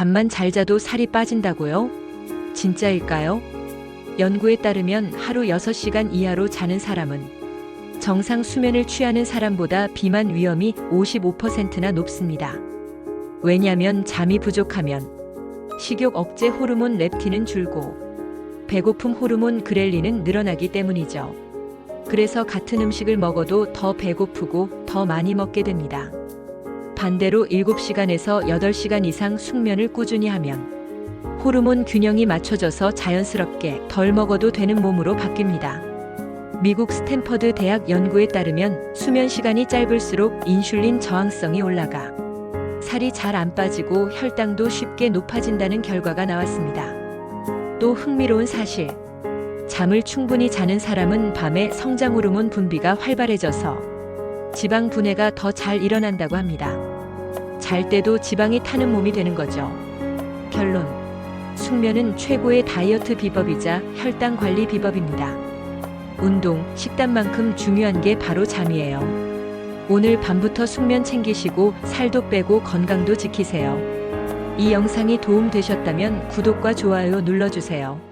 잠만 잘 자도 살이 빠진다고요? 진짜일까요? 연구에 따르면 하루 6시간 이하로 자는 사람은 정상 수면을 취하는 사람보다 비만 위험이 55%나 높습니다. 왜냐면 잠이 부족하면 식욕 억제 호르몬 렙틴은 줄고 배고픔 호르몬 그렐린은 늘어나기 때문이죠. 그래서 같은 음식을 먹어도 더 배고프고 더 많이 먹게 됩니다. 반대로 7시간에서 8시간 이상 숙면을 꾸준히 하면 호르몬 균형이 맞춰져서 자연스럽게 덜 먹어도 되는 몸으로 바뀝니다. 미국 스탠퍼드 대학 연구에 따르면 수면 시간이 짧을수록 인슐린 저항성이 올라가 살이 잘 안 빠지고 혈당도 쉽게 높아진다는 결과가 나왔습니다. 또 흥미로운 사실. 잠을 충분히 자는 사람은 밤에 성장 호르몬 분비가 활발해져서 지방 분해가 더 잘 일어난다고 합니다. 잘 때도 지방이 타는 몸이 되는 거죠. 결론. 숙면은 최고의 다이어트 비법이자 혈당 관리 비법입니다. 운동, 식단만큼 중요한 게 바로 잠이에요. 오늘 밤부터 숙면 챙기시고 살도 빼고 건강도 지키세요. 이 영상이 도움 되셨다면 구독과 좋아요 눌러주세요.